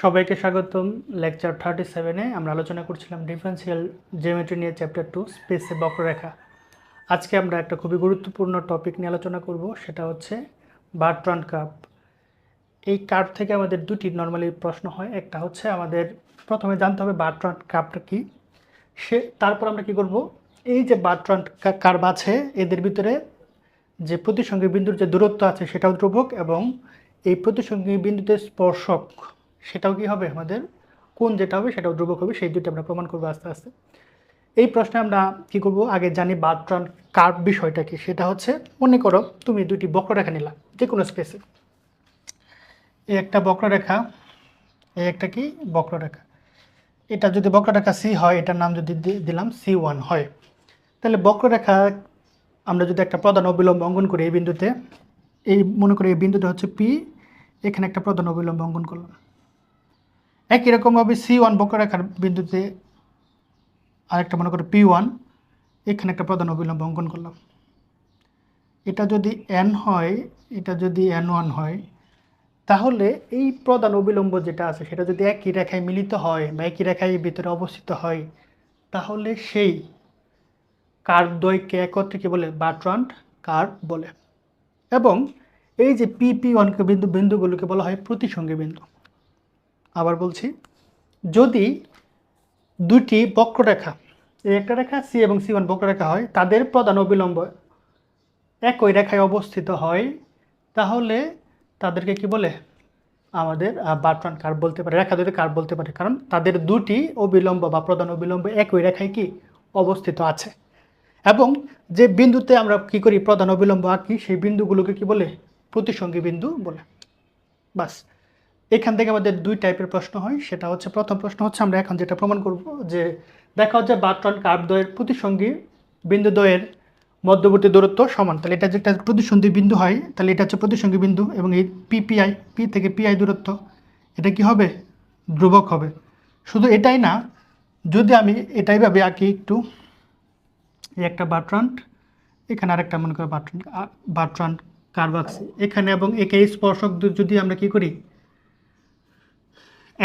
সবাইকে স্বাগতম। Lecture thirty সেভেনে আমরা আলোচনা করছিলাম ডিফারেন্সিয়াল জিওমেট্রি নিয়ে চ্যাপ্টার টু স্পেসে বক্ররেখা। আজকে আমরা একটা খুবই গুরুত্বপূর্ণ টপিক নিয়ে আলোচনা করব, সেটা হচ্ছে বার্ট্রান্ড কার্ভ এই কার্ভ থেকে আমাদের দুটি নর্মালি প্রশ্ন হয়। একটা হচ্ছে আমাদের প্রথমে জানতে হবে বার্ট্রান্ড কার্ভটা কী। সে, তারপর আমরা কি করব? এই যে বার্ট্রান্ড কার্ভ আছে, এদের ভিতরে যে প্রতিসঙ্গী বিন্দুর যে দূরত্ব আছে সেটাও ধ্রুবক এবং এই প্রতিসঙ্গী বিন্দুতে স্পর্শক সেটাও কি হবে আমাদের? কোন যেটা হবে সেটাও ধ্রুবক হবে, সেই দুটি আমরা প্রমাণ করব আস্তে আস্তে। এই প্রশ্নে আমরা কি করব? আগে জানি বার্ট্রান কার্ভ বিষয়টা কি? সেটা হচ্ছে, মনে করো তুমি দুটি বক্ররেখা নিলা যে কোনো স্পেসে এই একটা বক্ররেখা, এই একটা কি? বক্ররেখা। এটা যদি বক্ররেখা সি হয়, এটার নাম যদি দিলাম সি ওয়ান হয়। তাহলে বক্ররেখা, আমরা যদি একটা প্রধান অবিলম্ব অঙ্কন করি এই বিন্দুতে, এই, মনে করি এই বিন্দুটা হচ্ছে পি এখানে একটা প্রধান অবিলম্ব অঙ্কন করলাম। একই রকমভাবে সি ওয়ান বক্ররেখার বিন্দুতে আরেকটা মনে করো পি ওয়ান এখানে একটা প্রধান অবিলম্ব অঙ্কন করলাম। এটা যদি এন হয়, এটা যদি এন ওয়ান হয়, তাহলে এই প্রধান অবিলম্ব যেটা আছে, সেটা যদি একই রেখায় মিলিত হয় বা একই রেখায় ভিতরে অবস্থিত হয়, তাহলে সেই কার্ভ দ্বয়কে একত্রে কি বলে বাট্রান্ড কার্ভ বলে। এবং এই যে পি পি ওয়ানকে বিন্দু, বিন্দুগুলোকে বলা হয় প্রতিসঙ্গী বিন্দু। আবার বলছি, যদি দুটি বক্ররেখা, এই একটা রেখা সি এবং সি ওয়ান বক্ররেখা হয়, তাদের প্রধান অবিলম্ব একই রেখায় অবস্থিত হয়, তাহলে তাদেরকে কি বলে? আমাদের বাট্রান কার্ভ বলতে পারে, রেখা দুটি কার্ভ বলতে পারে, কারণ তাদের দুটি অবিলম্ব বা প্রধান অবিলম্ব একই রেখায় কি? অবস্থিত আছে। এবং যে বিন্দুতে আমরা কি করি? প্রধান অবিলম্ব আঁকি, সেই বিন্দুগুলোকে কি বলে? প্রতিসঙ্গী বিন্দু বলে। বাস। এখান থেকে আমাদের দুই টাইপের প্রশ্ন হয়। সেটা হচ্ছে, প্রথম প্রশ্ন হচ্ছে, আমরা এখন যেটা প্রমাণ করব যে দেখা হচ্ছে বাট্রন কার্ভ দ্বয়ের প্রতিসঙ্গী বিন্দু দ্বয়ের মধ্যবর্তী দূরত্ব সমান। তাহলে এটা যেটা প্রতিসন্ধি বিন্দু হয়, তাহলে এটা হচ্ছে প্রতিসঙ্গী বিন্দু এবং এই পিপিআই পি থেকে পিআই দূরত্ব, এটা কি হবে? ধ্রুবক হবে। শুধু এটাই না, যদি আমি এটাই ভাবে, আঁকি একটু, এই একটা বাট্রান্ট এখানে আরেকটা মনে করো বাট্রান্ট বাট্রান্ট কার্ভ আঁকছি এখানে এবং একে স্পর্শক যদি আমরা কি করি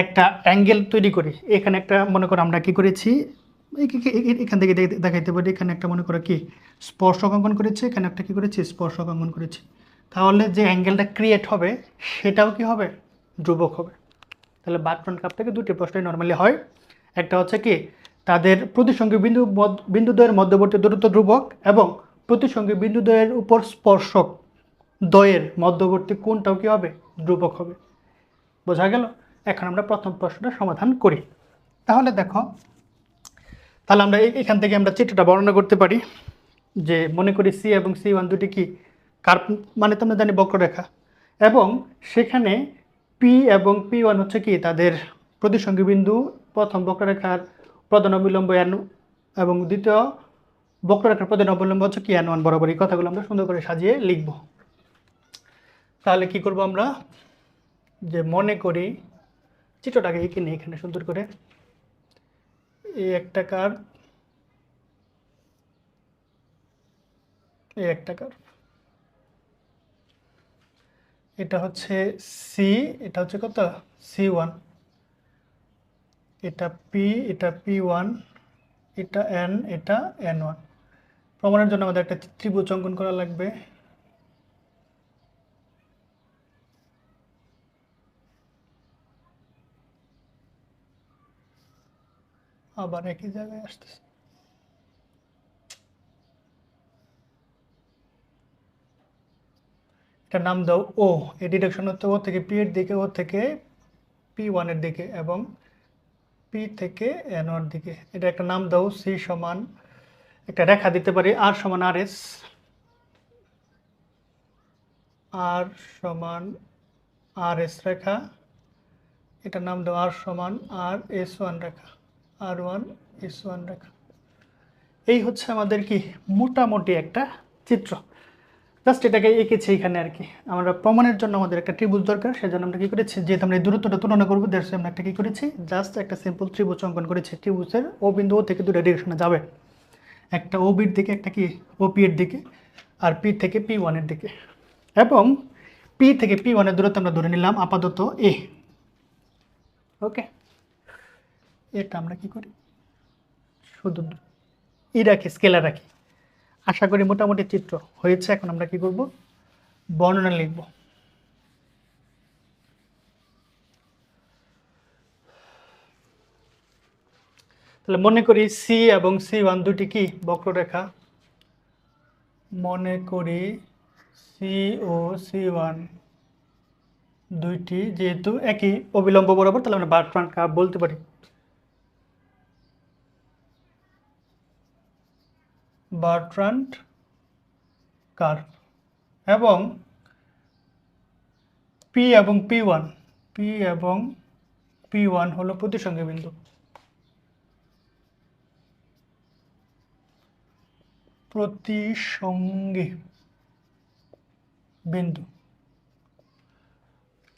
একটা অ্যাঙ্গেল তৈরি করি। এখানে একটা, মনে করো আমরা কি করেছি এখান থেকে দেখাইতে পারি, এখানে একটা মনে করো কি, স্পর্শক অঙ্কন করেছি, এখানে একটা কি করেছি, স্পর্শক অঙ্কন করেছি। তাহলে যে অ্যাঙ্গেলটা ক্রিয়েট হবে, সেটাও কি হবে? ধ্রুবক হবে। তাহলে বাট্রন কাপ থেকে দুটি প্রশ্নই নর্মালি হয়। একটা হচ্ছে কি, তাদের প্রতিসঙ্গী বিন্দু বিন্দুদ্বয়ের মধ্যবর্তী দূরত্ব ধ্রুবক এবং প্রতিসঙ্গী বিন্দুদ্বয়ের উপর স্পর্শক দ্বয়ের মধ্যবর্তী কোনটাও কি হবে? ধ্রুবক হবে। বোঝা গেল? এখন আমরা প্রথম প্রশ্নটা সমাধান করি। তাহলে দেখো, তাহলে আমরা এখান থেকে আমরা চিত্রটা বর্ণনা করতে পারি যে মনে করি সি এবং সি ওয়ান দুটি কি কার মানে তোমরা জানি বক্ররেখা। এবং সেখানে পি এবং পি ওয়ান হচ্ছে কি তাদের প্রতিসঙ্গী বিন্দু, প্রথম বক্ররেখার প্রধান অবিলম্ব এন এবং দ্বিতীয় বক্ররেখার প্রধান অবলম্ব হচ্ছে কি এন ওয়ান বরাবর। এই কথাগুলো আমরা সুন্দর করে সাজিয়ে লিখব। তাহলে কি করব আমরা? যে মনে করি চিত্রটাকে এঁকে নিই এখানে সুন্দর করে। এই একটা কার। এই একটা কার। এটা হচ্ছে সি এটা হচ্ছে কত? সি ওয়ান এটা পি এটা পি ওয়ান এটা এন এটা এন ওয়ান প্রমাণের জন্য আমাদের একটা ত্রিভুজ অঙ্কন করা লাগবে। আবার একই জায়গায় আসতেছে। এটার নাম দাও ও এই ডিরেকশন হচ্ছে ও থেকে পি এর দিকে, ও থেকে পি ওয়ানের দিকে এবং পি থেকে এন ওয়ার দিকে। এটা একটা নাম দাও সি সমান, একটা রেখা দিতে পারি আর সমান আর এস আর সমান আর এস রেখা এটার নাম দাও আর সমান আর এস ওয়ান রেখা। আর ওয়ান এস ওয়ান রেখা। এই হচ্ছে আমাদের কি মোটামুটি একটা চিত্র। জাস্ট এটাকে এঁকেছি এখানে আর কি। আমরা প্রমাণের জন্য আমাদের একটা ত্রিভুজ দরকার, সেজন্য আমরা কী করেছি, যেহেতু আমরা এই দূরত্বটা তুলনা করব দ্যাটস আমরা একটা কী করেছি, জাস্ট একটা সিম্পল ত্রিভুজ অঙ্কন করেছি। ত্রিভুজের ও বিন্দু ও থেকে দুটো ডিরেকশনে যাবে। একটা ও বির দিকে, একটা কি ও পি এর দিকে, আর পি থেকে পি ওয়ানের দিকে। এবং পি থেকে পি ওয়ানের দূরত্ব আমরা ধরে নিলাম আপাতত এ ওকে এটা আমরা কি করি? শুধু ই রাখি, স্কেলার রাখি। আশা করি মোটামুটি চিত্র হয়েছে, এখন আমরা কি করব? বর্ণনা লিখব। তাহলে মনে করি সি এবং সি ওয়ান দুটি কি? বক্ররেখা। মনে করি সি ও সি ওয়ান দুইটি, যেহেতু একই অবিলম্ব বরাবর, তাহলে আমরা বার্ট্রান কাপ বলতে পারি। বার্ট্রান্ড কার্ভ এবং পি এবং পি ওয়ান পি এবং পি ওয়ান হলো প্রতিসঙ্গী বিন্দু প্রতিসঙ্গী বিন্দু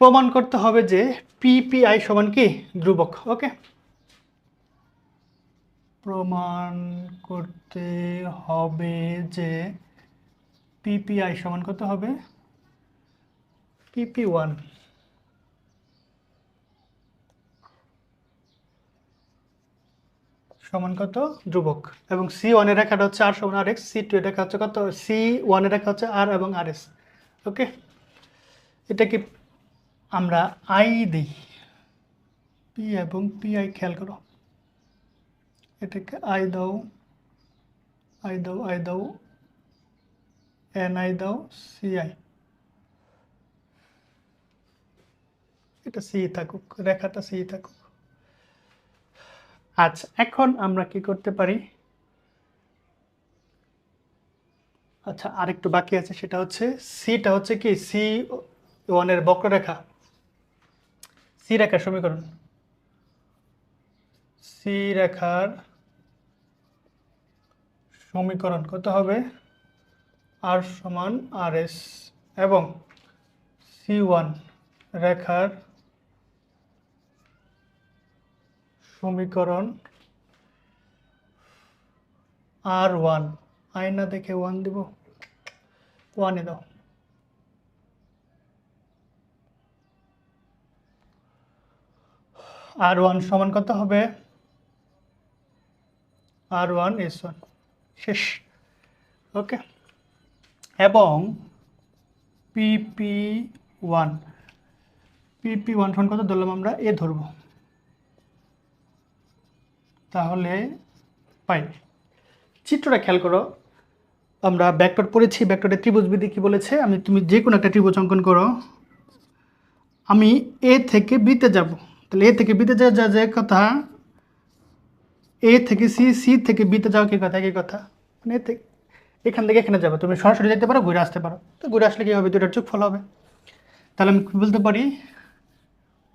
প্রমাণ করতে হবে যে পিপিআই সমান কি? ধ্রুবক ওকে প্রমাণ করতে হবে যে পিপিআই সমান কত হবে? পিপি ওয়ান সমান কত? ধ্রুবক। এবং সি ওয়ানের রেখাটা হচ্ছে আর সমান আর এক্স সি টু এর রেখা হচ্ছে কত? সি ওয়ানের রেখা হচ্ছে আর এবং আর এস ওকে? এটা কি আমরা আই দিই। পি এবং পি আই খেয়াল করো। এটাকে আই দাও আই দাও আই দাও, এন আই দাও, সি আই। এটা সি থাকুক, রেখাটা সি থাকুক। আচ্ছা এখন আমরা কি করতে পারি? আচ্ছা আরেকটু বাকি আছে, সেটা হচ্ছে সিটা হচ্ছে কি? সি ওয়ানের বক্ররেখা। সি রেখার সমীকরণ। সি রেখার সমীকরণ কত হবে? আর সমান আর এস এবং সি ওয়ান রেখার সমীকরণ আর ওয়ান আয়না দেখে ওয়ান দিব। ওয়ানে দাও। আর ওয়ান সমান কত হবে? আর ওয়ান এস ওয়ান শেষ। ওকে এবং পিপি ওয়ান পিপি ওয়ান সমান কত ধরলাম আমরা? এ ধরব। তাহলে পাই। চিত্রটা খেয়াল করো। আমরা ব্যাকটর পড়েছি ব্যাকটরের ত্রিভুজ বিধি কি বলেছে? আমি তুমি যে কোনো একটা ত্রিভুজ অঙ্কন করো। আমি এ থেকে বিতে যাব। তাহলে এ থেকে বিতে যাওয়া যা, যে, কথা এ থেকে সি সি থেকে বিতে যাওয়া কি কথা কি কথা। মানে এ থেকে এখান থেকে এখানে যাবে। তুমি সরাসরি যেতে পারো, ঘুরে আসতে পারো। তো ঘুরে আসলে কী হবে? দুটার চোখ ফল হবে। তাহলে আমি বলতে পারি?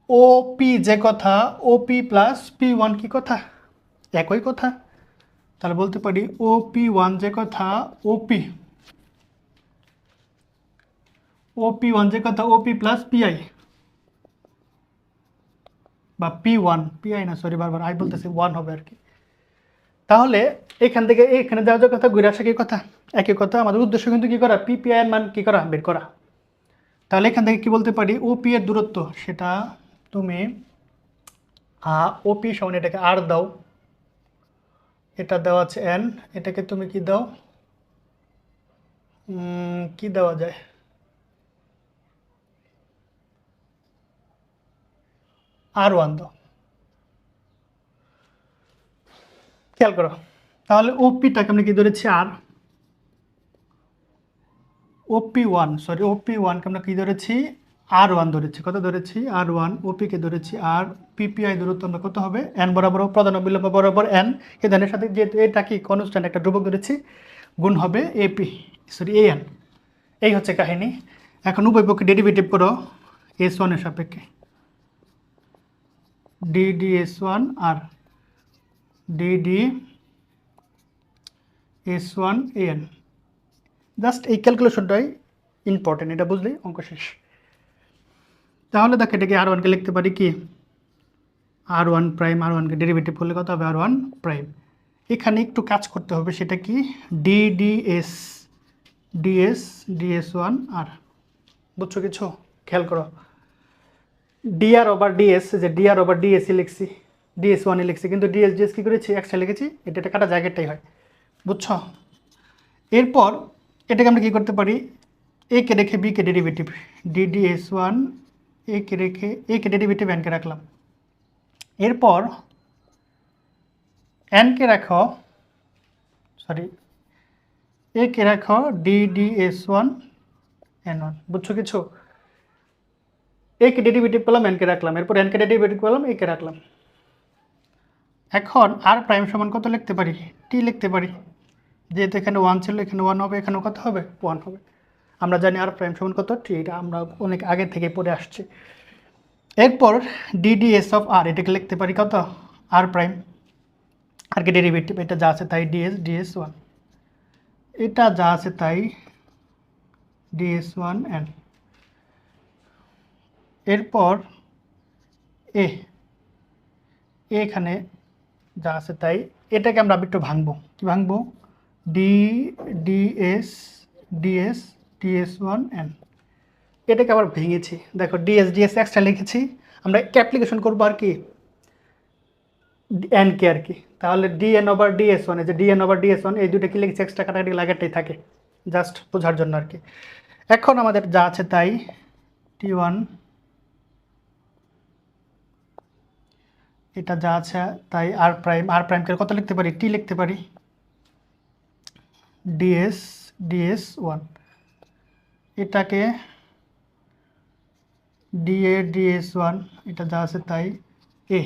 ও পি যে কথা O P plus P one কি কথা? একই কথা। তাহলে বলতে পারি ও পি ওয়ান যে কথা O P O P one যে কথা O P plus P I বা পি ওয়ান পিআই না সরি বারবার আই বলতেছি ওয়ান হবে আর কি। তাহলে এখান থেকে এখানে যাওয়া যাওয়ার কথা, ঘুরে আসা কি কথা? একই কথা, আমাদের উদ্দেশ্য কিন্তু কি করা? পিপিআই এর মান কি করা? বের করা। তাহলে এখান থেকে কি বলতে পারি? ওপি এর দূরত্ব, সেটা তুমি ওপি সমান এটাকে আর দাও। এটা দেওয়া আছে এন এটাকে তুমি কি দাও? কি দেওয়া যায়? আর ওয়ান দাও। খেয়াল করো। তাহলে ওপিটাকে আমরা কি ধরেছি আর ওপি ওয়ান সরি ওপি ওয়ানকে আমরা কি ধরেছি? আর ওয়ান ধরেছি। কত ধরেছি? আর ওয়ান ওপিকে ধরেছি আর পিপিআই দূরত্ব আমরা কত হবে? এন বরাবর, প্রধান বিলম্ব বরাবর এন এ ধানের সাথে যেহেতু এটা কি কনস্ট্যান্ট একটা ধ্রুবক ধরেছি, গুণ হবে এপি সরি এ এন এই হচ্ছে কাহিনী। এখন উভয় পক্ষে ডেরিভেটিভ করো এস ওয়ানের সাপেক্ষে। D D S one R D D S one N just এই ক্যালকুলেশনটাই ইম্পর্টেন্ট এটা বুঝলেই অঙ্ক শেষ। তাহলে দেখো এটাকে আর ওয়ানকে লিখতে পারি কি? আর ওয়ান প্রাইম আর ওয়ানকে ডেরিভেটিভ করলে কত হবে? আর ওয়ান প্রাইম এখানে একটু কাজ করতে হবে, সেটা কি? D D S D S D S one আর বুঝছ কিছু? খেয়াল করো। D R over D S যে ডিআর ওভার ডিএসই লিখছি। ডিএস ওয়ানই লিখছি, কিন্তু ডিএস ডিএস কী করেছি? এক্সট্রা লিখেছি, এটা একটা কাটা জায়গাটাই হয়, বুঝছ? এরপর এটাকে আমরা কী করতে পারি? এ কে রেখে B K derivative D D S one A কে রেখে এ কে ডেরিভেটিভ এনকে রাখলাম। এরপর এনকে রাখো সরি এ কে রাখো ডিডিএস ওয়ান এন ওয়ান বুঝছ কিছু? এ কে ডেরিভেটিভ পেলাম এনকে রাখলাম, এরপর এনকে ডেরিভেটিভ পেলাম এ কে রাখলাম। এখন আর প্রাইম সমান কত লিখতে পারি? টি লিখতে পারি। যেহেতু এখানে ওয়ান ছিল, এখানে ওয়ান হবে, এখানেও কত হবে? ওয়ান হবে। আমরা জানি আর প্রাইম সমান কত? টি এটা আমরা অনেক আগে থেকে পড়ে আসছি। এরপর ডিডিএস অফ আর এটাকে লিখতে পারি কত? আর প্রাইম আর কি ডেরিভেটিভ এটা যা আছে তাই ডিএস ডিএস ওয়ান এটা যা আছে তাই ডিএস ওয়ান এন এরপর এ এখানে যা আছে তাই। এটাকে আমরা একটু ভাঙবো। কি ভাঙবো? D D S D S D S one N এটাকে আবার ভেঙেছি। দেখো ডিএস ডিএস এক্সট্রা লিখেছি। আমরা অ্যাপ্লিকেশন করব আর কি। এন কে আর কি। তাহলে D N over D S one যে D N over D S one এই দুটো কি লিখেছি? এক্সট্রা কাটাকাটি লাগাটাই থাকে। জাস্ট বোঝার জন্য আর কি। এখন আমাদের যা আছে তাই। টি ওয়ান এটা যা আছে, তাই আর প্রাইম আর প্রাইমকে কত লিখতে পারি? টি লিখতে পারি। D S D S one এটাকে D A D S one এটা যা আছে তাই এ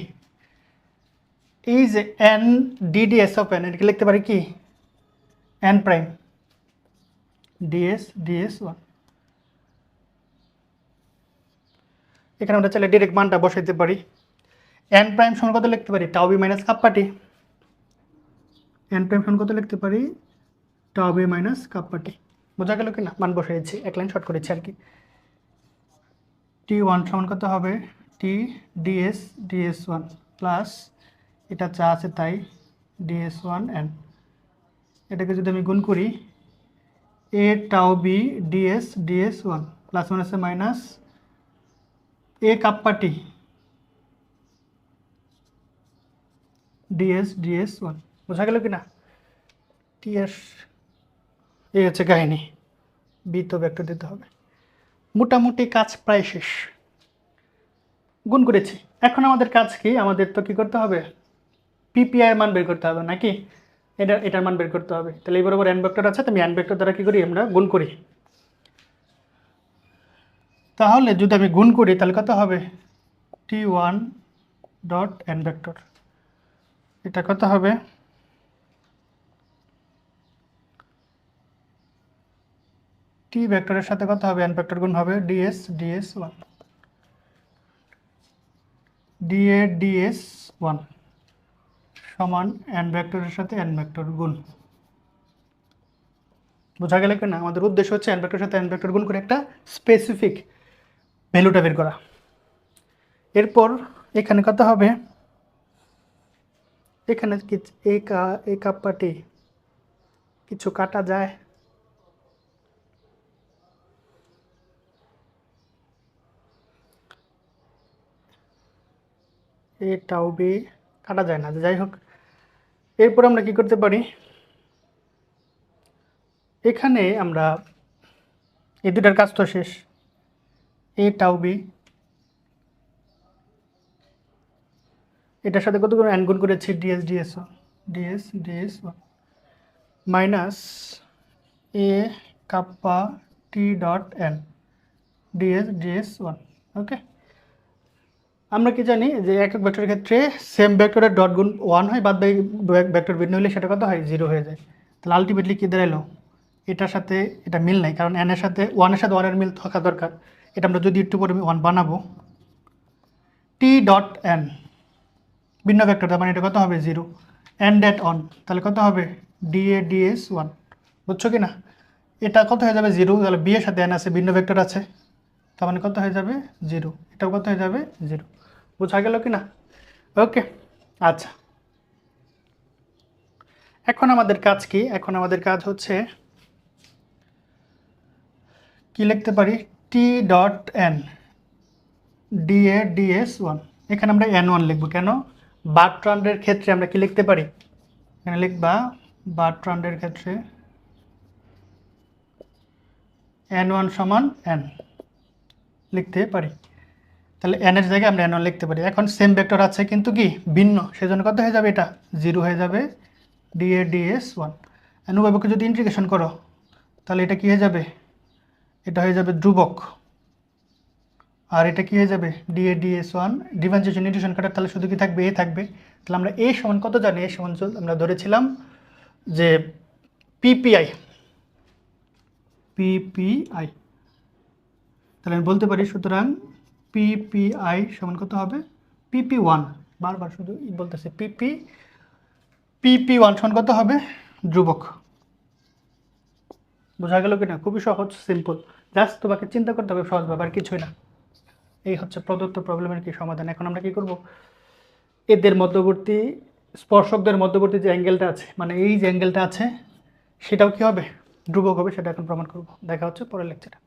এই যে এন ডিডিএস অফ এন এটাকে লিখতে পারি কি? N prime D S D S one এখানে আমরা চাইলে ডিরেক্ট মানটা বসাইতে পারি। এন প্রাইম সমান কত লিখতে পারি? Tau B minus কাপ্পাটি N prime সমান কত লিখতে পারি? টাও বি মাইনাস কাপ্পাটি বোঝা গেল কি না মান বসিয়েছি। এক লাইন শর্ট করেছি আর কি। টি ওয়ান সমান কত হবে? T D S D S one plus এটা চা আছে তাই ডিএস ওয়ান এন এটাকে যদি আমি গুণ করি A tau B D S D S one plus one আছে minus A kappa D S D S one বোঝা গেল কি না টিএস এই হচ্ছে কাহিনি। বি তো ভেক্টর দিতে হবে। মোটামুটি কাজ প্রায় শেষ। গুণ করেছি। এখন আমাদের কাজ কি? আমাদের তো কি করতে হবে? পিপিআই মান বের করতে হবে নাকি? এটা, এটার মান বের করতে হবে। তাহলে এই বরাবর ভেক্টর আছে, তো আমি ভেক্টর দ্বারা কী করি? আমরা গুণ করি। তাহলে যদি আমি গুণ করি, তাহলে কত হবে? T one dot N vector এটা কত হবে? টি ভেক্টরের সাথে কত হবে? এন ভেক্টর গুণ হবে D S D S one D A D S one সমান এন ভেক্টরের সাথে এন ভেক্টর গুণ। বোঝা গেলে কি না আমাদের উদ্দেশ্য হচ্ছে এন ভেক্টরের সাথে এন ভেক্টর গুণ করে একটা স্পেসিফিক ভ্যালুটা বের করা। এরপর এখানে কত হবে? এখানে কি এই কা এই কাপ্পাটি? কিছু কাটা যায়? এ টাও বি, কাটা যায় না, যাই হোক। এরপর আমরা কি করতে পারি? এখানে আমরা, এই দুটার কাজ তো শেষ। এ বি এটার সাথে কত করে অ্যান গুণ করেছি? D S D S one D S D S one minus A kappa T dot N D S D S one okay আমরা কি জানি যে এক এক ভেক্টরের ক্ষেত্রে সেম ভেক্টরের ডট গুণ ওয়ান হয়, বাদ বাকি ভেক্টর ভিন্ন হলে সেটা কত হয়? জিরো হয়ে যায়। তাহলে আলটিমেটলি কী দাঁড়াল এটার সাথে এটা মিল নাই, কারণ এনের সাথে ওয়ানের সাথে ওয়ানের মিল থাকা দরকার। এটা আমরা যদি একটু পরে ওয়ান বানাবো। টি ডট এন ভিন্ন ভেক্টর তার মানে এটা কত হবে? জিরো অ্যান্ড ডেট অন তাহলে কত হবে? ডিএ ডিএস ওয়ান বুঝছ কি না এটা কত হয়ে যাবে? জিরো তাহলে বি এর সাথে এন আছে, ভিন্ন ভেক্টর আছে। তার মানে কত হয়ে যাবে? জিরো এটাও কত হয়ে যাবে? জিরো বোঝা গেল কি না ওকে আচ্ছা। এখন আমাদের কাজ কি? এখন আমাদের কাজ হচ্ছে কি লিখতে পারি? T dot N D A D S one এখানে আমরা এন ওয়ান লিখব। কেন? বার্ট্রান্ডের ক্ষেত্রে আমরা কি লিখতে পারি? এখানে লিখবা বার্ট্রান্ডের ক্ষেত্রে এন ওয়ান সমান এন লিখতে পারি। তাহলে এন এর জায়গায় আমরা এন ওয়ান লিখতে পারি। এখন সেম ভেক্টর আছে কিন্তু কি? ভিন্ন। সেজন্য কত হয়ে যাবে এটা? জিরো হয়ে যাবে D A D S one উভয়পক্ষে যদি ইন্টিগ্রেশন করো, তাহলে এটা কি হয়ে যাবে? এটা হয়ে যাবে ধ্রুবক। আর এটা কি হয়ে যাবে? D A D S one differentiation integration কাটার তাহলে শুধু কি থাকবে? এ থাকবে। তাহলে আমরা এ সমান কত জানি? এ সমান আমরা ধরেছিলাম যে পিপিআই পিপিআই তাহলে আমি বলতে পারি সুতরাং পিপিআই সমান কত হবে? পিপি ওয়ান বারবার শুধু বলতেছে পিপি পিপি ওয়ান সমান কত হবে? ধ্রুবক। বোঝা গেল কিনা? খুবই সহজ সিম্পল জাস্ট তোমাকে চিন্তা করতে হবে, সহজ ব্যাপার কিছুই না। এই হচ্ছে প্রদত্ত প্রবলেমের কি সমাধান। এখন আমরা কি করব? এদের মধ্যবর্তী, স্পর্শকদের মধ্যবর্তী যে অ্যাঙ্গেলটা আছে মানে এই যে অ্যাঙ্গেলটা আছে, সেটাও কি হবে? ধ্রুবক হবে, সেটা এখন প্রমাণ করব। দেখা হচ্ছে পরের লেকচারে